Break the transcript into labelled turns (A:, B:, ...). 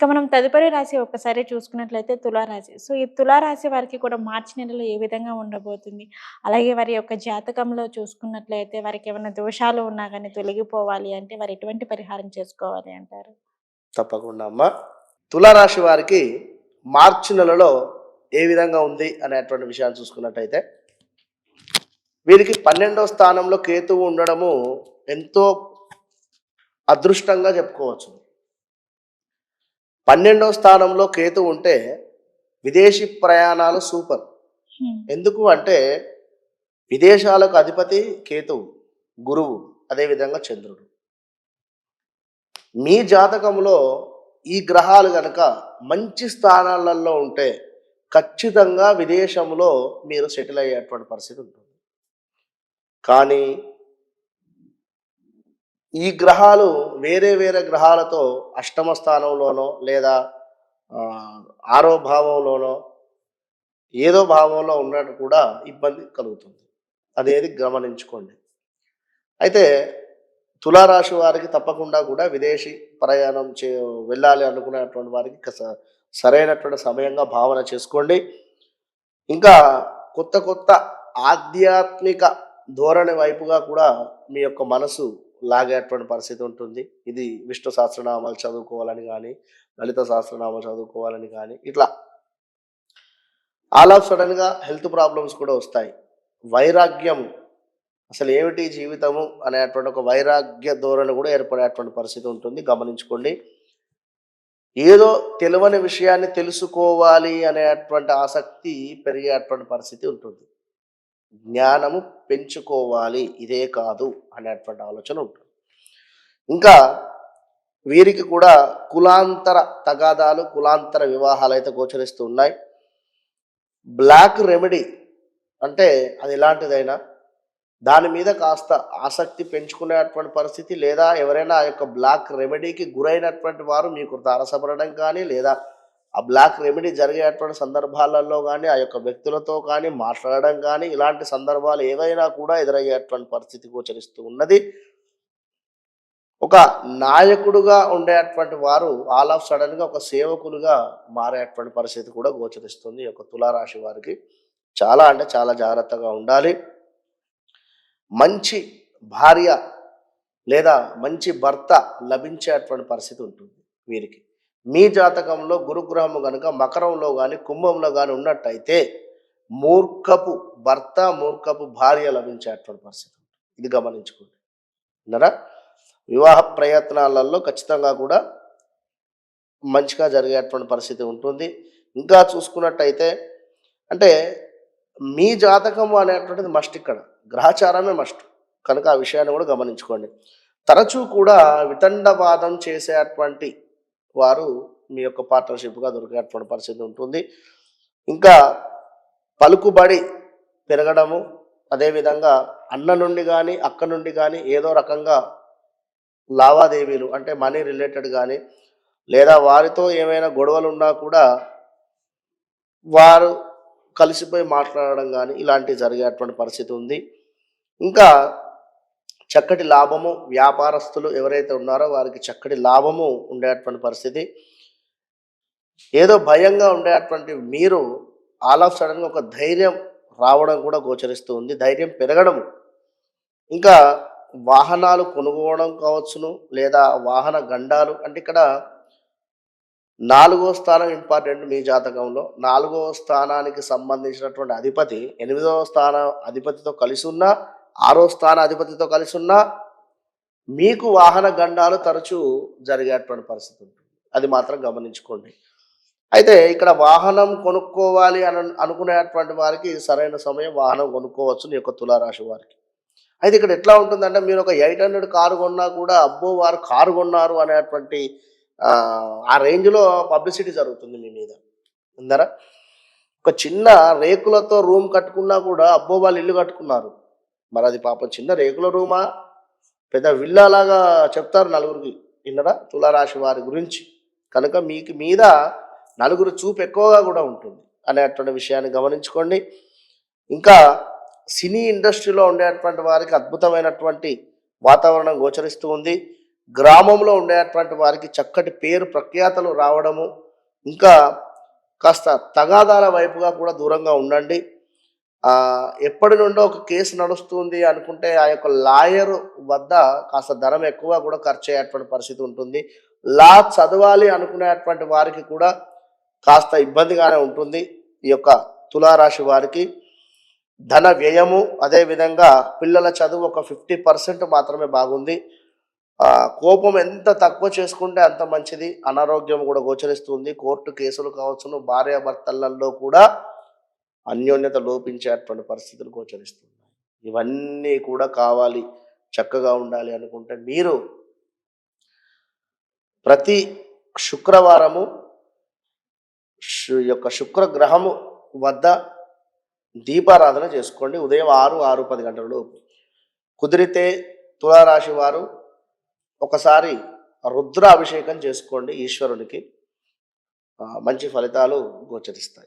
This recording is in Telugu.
A: ఇక మనం తదుపరి రాశి ఒక్కసారి చూసుకున్నట్లయితే తులారాశి. సో ఈ తులారాశి వారికి కూడా మార్చి నెలలో ఏ విధంగా ఉండబోతుంది? అలాగే వారి యొక్క జాతకంలో చూసుకున్నట్లయితే వారికి ఏమైనా దోషాలు ఉన్నా కానీ తొలగిపోవాలి అంటే వారు ఎటువంటి పరిహారం చేసుకోవాలి అంటారు?
B: తప్పకుండా అమ్మ. తులారాశి వారికి మార్చి నెలలో ఏ విధంగా ఉంది అనేటువంటి విషయాన్ని చూసుకున్నట్టయితే వీరికి పన్నెండవ స్థానంలో కేతువు ఉండడము ఎంతో అదృష్టంగా చెప్పుకోవచ్చు. పన్నెండవ స్థానంలో కేతు ఉంటే విదేశీ ప్రయాణాలు సూపర్.
A: హ్మ్.
B: ఎందుకు అంటే విదేశాలకు అధిపతి కేతువు గురువు అదేవిధంగా చంద్రుడు. మీ జాతకంలో ఈ గ్రహాలు గనక మంచి స్థానాలలో ఉంటే ఖచ్చితంగా విదేశంలో మీరు సెటిల్ అయ్యేటువంటి పరిస్థితి ఉంటుంది. కానీ ఈ గ్రహాలు వేరే వేరే గ్రహాలతో అష్టమ స్థానంలోనో లేదా ఆరో భావంలోనో ఏదో భావంలో ఉన్నట్టు కూడా ఇబ్బంది కలుగుతుంది. అదేది గమనించుకోండి. అయితే తులారాశి వారికి తప్పకుండా కూడా విదేశీ ప్రయాణం చే వెళ్ళాలి అనుకునేటువంటి వారికి స- సరైనటువంటి సమయంగా భావన చేసుకోండి. ఇంకా కొత్త కొత్త ఆధ్యాత్మిక ధోరణి వైపుగా కూడా మీ యొక్క మనసు లాగేటువంటి పరిస్థితి ఉంటుంది. ఇది విష్ణు సహస్రనామాలు చదువుకోవాలని కానీ లలిత సహస్రనామాలు చదువుకోవాలని కానీ ఇట్లా. ఆల్ ఆఫ్ సడన్గా హెల్త్ ప్రాబ్లమ్స్ కూడా వస్తాయి. వైరాగ్యం అసలు ఏమిటి జీవితము అనేటువంటి ఒక వైరాగ్య ధోరణి కూడా ఏర్పడేటువంటి పరిస్థితి ఉంటుంది. గమనించుకోండి. ఏదో తెలియని విషయాన్ని తెలుసుకోవాలి అనేటువంటి ఆసక్తి పెరిగేటువంటి పరిస్థితి ఉంటుంది. జ్ఞానము పెంచుకోవాలి. ఇదే కాదు అనేటువంటి ఆలోచన ఉంటుంది. ఇంకా వీరికి కూడా కులాంతర తగాదాలు కులాంతర వివాహాలు అయితే గోచరిస్తూ ఉన్నాయి. బ్లాక్ రెమెడీ అంటే అది ఎలాంటిదైనా దాని మీద కాస్త ఆసక్తి పెంచుకునేటువంటి పరిస్థితి లేదా ఎవరైనా ఆ యొక్క బ్లాక్ రెమెడీకి గురైనటువంటి వారు మీకు తారసపడడం కానీ లేదా ఆ బ్లాక్ రెమెడీ జరిగేటువంటి సందర్భాలలో కానీ ఆ యొక్క వ్యక్తులతో కానీ మాట్లాడడం కానీ ఇలాంటి సందర్భాలు ఏవైనా కూడా ఎదురయ్యేటువంటి పరిస్థితి గోచరిస్తూ ఉన్నది. ఒక నాయకుడుగా ఉండేటువంటి వారు ఆల్ ఆఫ్ సడన్గా ఒక సేవకులుగా మారేటువంటి పరిస్థితి కూడా గోచరిస్తుంది ఈ తులారాశి వారికి. చాలా అంటే చాలా జాగ్రత్తగా ఉండాలి. మంచి భార్య లేదా మంచి భర్త లభించేటువంటి పరిస్థితి ఉంటుంది వీరికి. మీ జాతకంలో గురుగ్రహము కనుక మకరంలో కానీ కుంభంలో కానీ ఉన్నట్టయితే మూర్ఖపు భర్త మూర్ఖపు భార్య లభించేటువంటి పరిస్థితి ఇది గమనించుకోండి. విన్నారా? వివాహ ప్రయత్నాలలో ఖచ్చితంగా కూడా మంచిగా జరిగేటువంటి పరిస్థితి ఉంటుంది. ఇంకా చూసుకున్నట్టయితే అంటే మీ జాతకము అనేటువంటిది మస్ట్ ఇక్కడ. గ్రహచారమే మస్ట్ కనుక ఆ విషయాన్ని కూడా గమనించుకోండి. తరచూ కూడా వితండవాదం చేసేటువంటి వారు మీ యొక్క పార్ట్నర్షిప్గా దొరికేటువంటి పరిస్థితి ఉంటుంది. ఇంకా పలుకుబడి పెరగడము అదేవిధంగా అన్న నుండి కానీ అక్క నుండి కానీ ఏదో రకంగా లావాదేవీలు అంటే మనీ రిలేటెడ్ కానీ లేదా వారితో ఏమైనా గొడవలు ఉన్నా కూడా వారు కలిసిపోయి మాట్లాడడం కానీ ఇలాంటివి జరిగేటువంటి పరిస్థితి ఉంది. ఇంకా చక్కటి లాభము వ్యాపారస్తులు ఎవరైతే ఉన్నారో వారికి చక్కటి లాభము ఉండేటువంటి పరిస్థితి. ఏదో భయంగా ఉండేటువంటి మీరు ఆల్ ఆఫ్ సడన్గా ఒక ధైర్యం రావడం కూడా గోచరిస్తూ ఉంది. ధైర్యం పెరగడం. ఇంకా వాహనాలు కొనుగోవడం కావచ్చును లేదా వాహన గండాలు అంటే ఇక్కడ నాలుగో స్థానం ఇంపార్టెంట్ మీ జాతకంలో. నాలుగో స్థానానికి సంబంధించినటువంటి అధిపతి ఎనిమిదవ స్థాన అధిపతితో కలిసి ఉన్నా ఆరో స్థాన అధిపతితో కలిసి ఉన్నా మీకు వాహన గండాలు తరచూ జరిగేటువంటి పరిస్థితి ఉంటుంది. అది మాత్రం గమనించుకోండి. అయితే ఇక్కడ వాహనం కొనుక్కోవాలి అని అనుకునేటువంటి వారికి సరైన సమయం వాహనం కొనుక్కోవచ్చు నీ యొక్క తులారాశి వారికి. అయితే ఇక్కడ ఎట్లా ఉంటుందంటే మీరు ఒక ఎయిట్ హండ్రెడ్ కారు కొన్నా కూడా అబ్బో వారు కారు కొన్నారు అనేటువంటి ఆ, ఆ రేంజ్లో పబ్లిసిటీ జరుగుతుంది మీ మీద. అందరా ఒక చిన్న రేకులతో రూమ్ కట్టుకున్నా కూడా అబ్బో వాళ్ళు ఇల్లు కట్టుకున్నారు. మరి అది పాపం చిన్న రేకుల రూమా? పెద్ద విల్లాలాగా చెప్తారు నలుగురికి. విన్నరా? తులారాశి వారి గురించి. కనుక మీకు మీద నలుగురు చూపు ఎక్కువగా కూడా ఉంటుంది అనేటువంటి విషయాన్ని గమనించుకోండి. ఇంకా సినీ ఇండస్ట్రీలో ఉండేటువంటి వారికి అద్భుతమైనటువంటి వాతావరణం గోచరిస్తూ ఉంది. గ్రామంలో ఉండేటువంటి వారికి చక్కటి పేరు ప్రఖ్యాతలు రావడము ఇంకా కాస్త తగాదాల వైపుగా కూడా దూరంగా ఉండండి. ఎప్పటి నుండో ఒక కేసు నడుస్తుంది అనుకుంటే ఆ యొక్క లాయర్ వద్ద కాస్త ధనం ఎక్కువ కూడా ఖర్చు అయ్యేటువంటి పరిస్థితి ఉంటుంది. లా చదవాలి అనుకునేటువంటి వారికి కూడా కాస్త ఇబ్బందిగానే ఉంటుంది ఈ యొక్క తులారాశి వారికి. ధన వ్యయము అదేవిధంగా పిల్లల చదువు ఒక ఫిఫ్టీ పర్సెంట్ మాత్రమే బాగుంది. కోపం ఎంత తక్కువ చేసుకుంటే అంత మంచిది. అనారోగ్యం కూడా గోచరిస్తుంది. కోర్టు కేసులు కావచ్చును. భార్యాభర్తలలో కూడా అన్యోన్యత లోపించేటువంటి పరిస్థితులు గోచరిస్తున్నాయి. ఇవన్నీ కూడా కావాలి చక్కగా ఉండాలి అనుకుంటే మీరు ప్రతి శుక్రవారము యొక్క శుక్రగ్రహము వద్ద దీపారాధన చేసుకోండి. ఉదయం ఆరు ఆరు పది గంటలలోపు కుదిరితే తులారాశి వారు ఒకసారి రుద్ర అభిషేకం చేసుకోండి ఈశ్వరునికి. మంచి ఫలితాలు గోచరిస్తాయి.